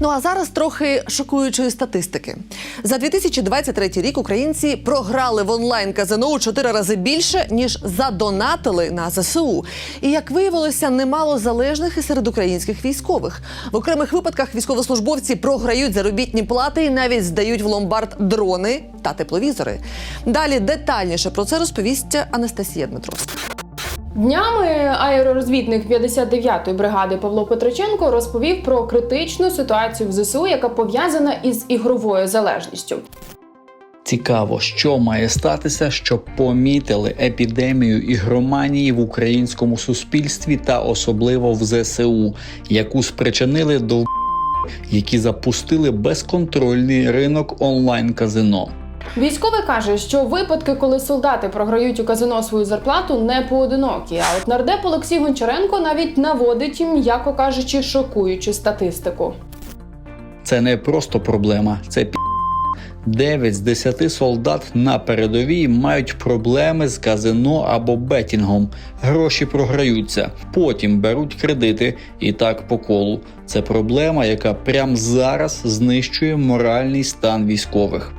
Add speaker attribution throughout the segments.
Speaker 1: Ну а зараз трохи шокуючої статистики. За 2023 рік українці програли в онлайн казино у чотири рази більше ніж задонатили на ЗСУ. І як виявилося, немало залежних і серед українських військових. В окремих випадках військовослужбовці програють заробітні плати і навіть здають в ломбард дрони та тепловізори. Далі детальніше про це розповість Анастасія Дмитровська.
Speaker 2: Днями аеророзвідник 59-ї бригади Павло Петриченко розповів про критичну ситуацію в ЗСУ, яка пов'язана із ігровою залежністю.
Speaker 3: Цікаво, що має статися, щоб помітили епідемію ігроманії в українському суспільстві та особливо в ЗСУ, яку спричинили до які запустили безконтрольний ринок онлайн казино.
Speaker 2: Військовий каже, що випадки, коли солдати програють у казино свою зарплату, не поодинокі. А от нардеп Олексій Гончаренко навіть наводить їм, м'яко кажучи, шокуючу статистику.
Speaker 3: Це не просто проблема, це пі. 9 з 10 солдат на передовій мають проблеми з казино або бетінгом. Гроші програються, потім беруть кредити і так по колу. Це проблема, яка прямо зараз знищує моральний стан військових.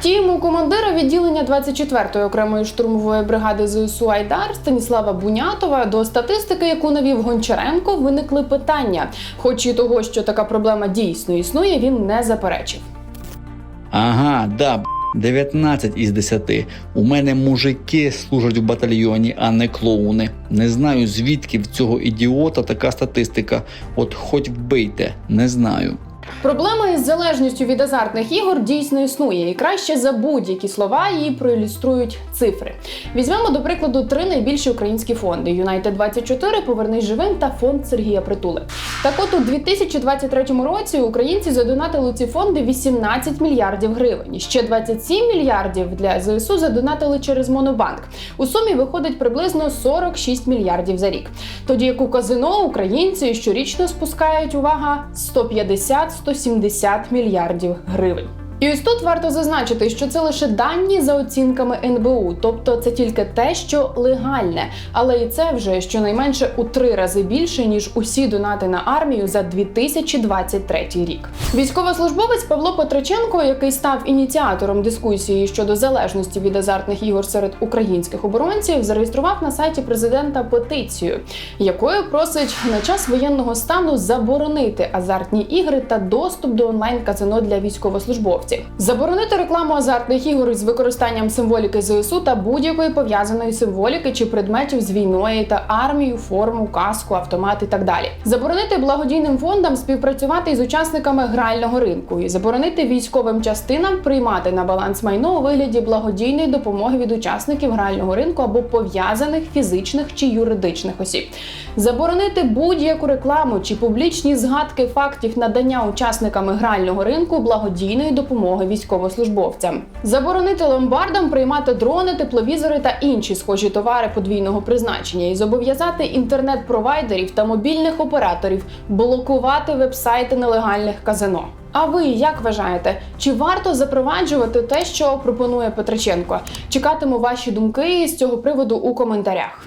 Speaker 2: Втім, у командира відділення 24-ї окремої штурмової бригади ЗСУ Айдар Станіслава Бунятова до статистики, яку навів Гончаренко, виникли питання. Хоч і того, що така проблема дійсно існує, він не заперечив.
Speaker 3: Ага, да, б**, 19 із 10. У мене мужики служать в батальйоні, а не клоуни. Не знаю, звідки в цього ідіота така статистика. От хоч вбийте, не знаю.
Speaker 2: Проблема із залежністю від азартних ігор дійсно існує, і краще за будь-які слова її проілюструють цифри. Візьмемо до прикладу три найбільші українські фонди: Юнайтед 24 Повернись живим та фонд Сергія Притули. Так от у 2023 році українці задонатили у ці фонди 18 мільярдів гривень. Ще 27 мільярдів для ЗСУ задонатили через Монобанк. У сумі виходить приблизно 46 мільярдів за рік. Тоді як у казино українці щорічно спускають увага 150-170 мільярдів гривень. І ось тут варто зазначити, що це лише дані за оцінками НБУ, тобто це тільки те, що легальне, але і це вже щонайменше у три рази більше ніж усі донати на армію за 2023 рік. Військовослужбовець Павло Петриченко, який став ініціатором дискусії щодо залежності від азартних ігор серед українських оборонців, зареєстрував на сайті президента петицію, якою просить на час воєнного стану заборонити азартні ігри та доступ до онлайн казино для військовослужбовців, заборонити рекламу азартних ігор із використанням символіки ЗСУ та будь-якої пов'язаної символіки чи предметів з війною та армією, форму, каску, автомат і так далі. Заборонити благодійним фондам співпрацювати із учасниками грального ринку і заборонити військовим частинам приймати на баланс майно у вигляді благодійної допомоги від учасників грального ринку або пов'язаних фізичних чи юридичних осіб. Заборонити будь-яку рекламу чи публічні згадки фактів надання учасниками грального ринку благодійної допомоги військовослужбовцям. Заборонити ломбардам приймати дрони, тепловізори та інші схожі товари подвійного призначення і зобов'язати інтернет-провайдерів та мобільних операторів блокувати вебсайти нелегальних казино. А ви як вважаєте, чи варто запроваджувати те, що пропонує Петриченко? Чекатиму ваші думки з цього приводу у коментарях.